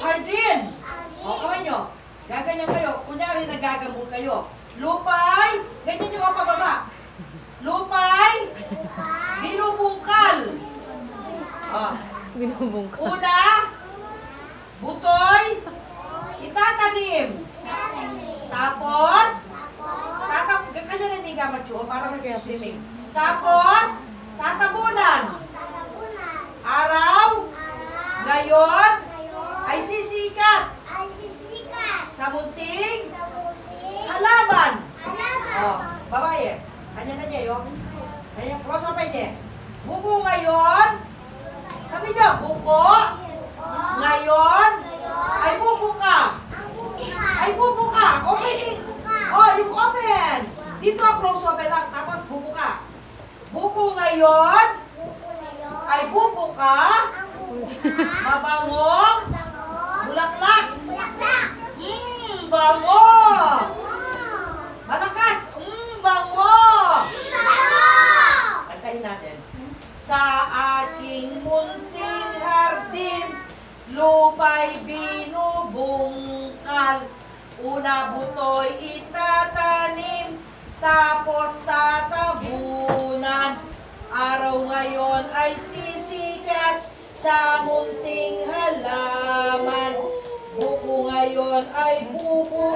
Hardin. O, kamay nyo. Gaganyan kayo. Kunyari, nagagambol kayo. Lupay. Ganyan nyo ang pababa. Lupay. Binubungkal. Ah. Binubungka. Una. Butoy. Itatanim. Tapos. Tatap. Kanya na hindi ka macho. Parang nag-swimming. Tapos. Tatabunan. Araw. Ngayon. Ay sisikat. Sa munting. Halaman. Oh, babae. Kanya na niya yun. Kanya, cross up niya. Buko ngayon. Sabi niya, buko. Ngayon. Ay buko ka. Ay buko ka. Okay. di- Oh, yung open. Dito ang close open lang. Tapos buko ka. Buko ngayon. Ay buko ka. Mabangong. Sa aking munting hardin, lupay binubungkal. Una butoy itatanim, tapos tatabunan. Araw ngayon ay sisikat sa munting halaman. Buko ngayon ay bubuka.